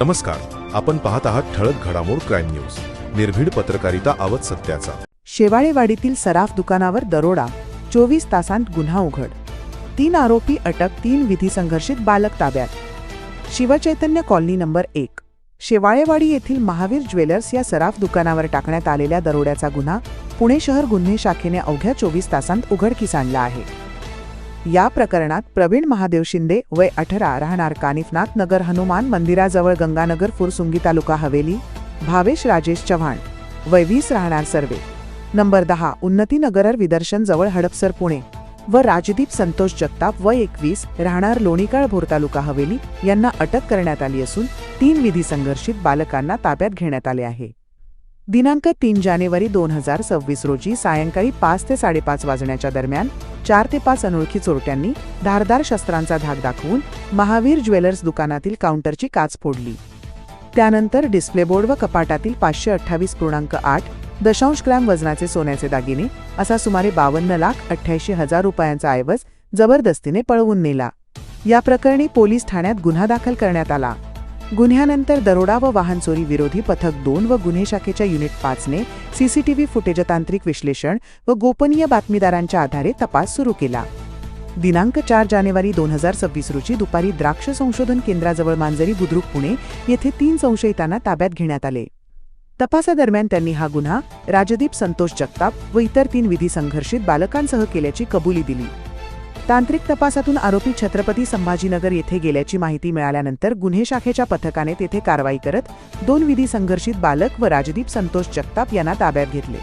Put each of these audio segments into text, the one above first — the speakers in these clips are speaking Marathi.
नमस्कार आपण पाहत आहात ठळक घडामोड क्राईम न्यूज. निर्भीड पत्रकारिता आवत सत्याचा. शेवाळेवाडीतील सराफ दुकानावर दरोडा. चोवीस तासांत गुन्हा उघड. तीन आरोपी अटक तीन विधी संघर्षित बालक ताब्यात. शिवचैतन्य कॉलनी नंबर एक. शेवाळेवाडी येथील महावीर ज्वेलर्स या सराफ दुकानावर टाकण्यात आलेल्या दरोड्याचा गुन्हा पुणे शहर गुन्हे शाखेने अवघ्या चोवीस तासांत उघडकीस आणला आहे. या प्रकरणात प्रवीण महादेव शिंदे वय अठरा राहणार कानिफनाथ नगर हनुमान मंदिराजवळ गंगानगर फुरसुंगी तालुका हवेली भावेश राजेश चव्हाण वय वीस राहणार सर्वे. नंबर दहा उन्नती नगरर विदर्शन जवळ हडपसर पुणे व राजदीप संतोष जगताप वय एकवीस राहणार लोणीकाळ भोर तालुका हवेली यांना अटक करण्यात आली असून तीन विधी संघर्षित बालकांना ताब्यात घेण्यात आले आहे. दिनांक तीन जानेवारी दोन हजार सव्वीस रोजी सायंकाळी पाच ते साडेपाच वाजण्याच्या दरम्यान चार ते पाच अनोळखी चोरट्यांनी धारदार शस्त्रांचा धाक दाखवून महावीर ज्वेलर्स दुकानातील काउंटरची काच फोडली. त्यानंतर डिस्प्ले बोर्ड व कपाटातील पाचशे अठ्ठावीस पूर्णांक आठ दशांश ग्रॅम वजनाचे सोन्याचे दागिने असा सुमारे बावन्न लाख अठ्ठ्याऐंशी हजार रुपयांचा ऐवज जबरदस्तीने पळवून नेला. या प्रकरणी पोलीस ठाण्यात गुन्हा दाखल करण्यात आला. गुन्ह्यानंतर दरोडा व वाहन चोरी विरोधी पथक दोन व गुन्हे शाखेच्या युनिट पाचने सीसीटीव्ही फुटेज तांत्रिक विश्लेषण व गोपनीय बातमीदारांच्या आधारे तपास सुरू केला. दिनांक चार जानेवारी दोन हजार सव्वीस रोजी दुपारी द्राक्ष संशोधन केंद्राजवळ मांजरी बुद्रुक पुणे येथे तीन संशयितांना ताब्यात घेण्यात आले. तपासादरम्यान त्यांनी हा गुन्हा राजदीप संतोष जगताप व इतर तीन विधी संघर्षित बालकांसह केल्याची कबुली दिली. तांत्रिक तपासातून आरोपी छत्रपती संभाजीनगर येथे गेल्याची माहिती मिळाल्यानंतर गुन्हे शाखेच्या पथकाने तेथे कारवाई करत दोन विधी संघर्षित बालक व राजदीप संतोष जगताप यांना ताब्यात घेतले.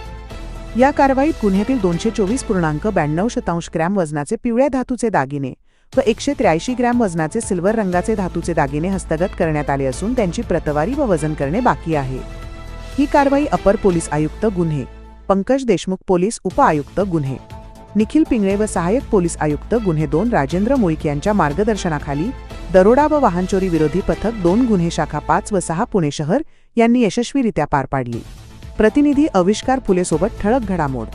या कारवाईत गुन्ह्यातील दोनशे चोवीस पूर्णांक ब्याण्णव शतांश ग्रॅम वजनाचे पिवळ्या धातूचे दागिने व एकशे त्र्याऐंशी ग्रॅम वजनाचे सिल्वर रंगाचे धातूचे दागिने हस्तगत करण्यात आले असून त्यांची प्रतवारी व वजन करणे बाकी आहे. ही कारवाई अपर पोलीस आयुक्त गुन्हे पंकज देशमुख पोलीस उपआयुक्त गुन्हे. निखिल पिंगळे व सहाय्यक पोलीस आयुक्त गुन्हे दोन राजेंद्र मुळीक यांच्या मार्गदर्शनाखाली दरोडा व वाहनचोरी विरोधी पथक दोन गुन्हे शाखा पाच व सहा पुणे शहर यांनी यशस्वीरित्या पार पाडली. प्रतिनिधी अविष्कार फुलेसोबत ठळक घडामोड.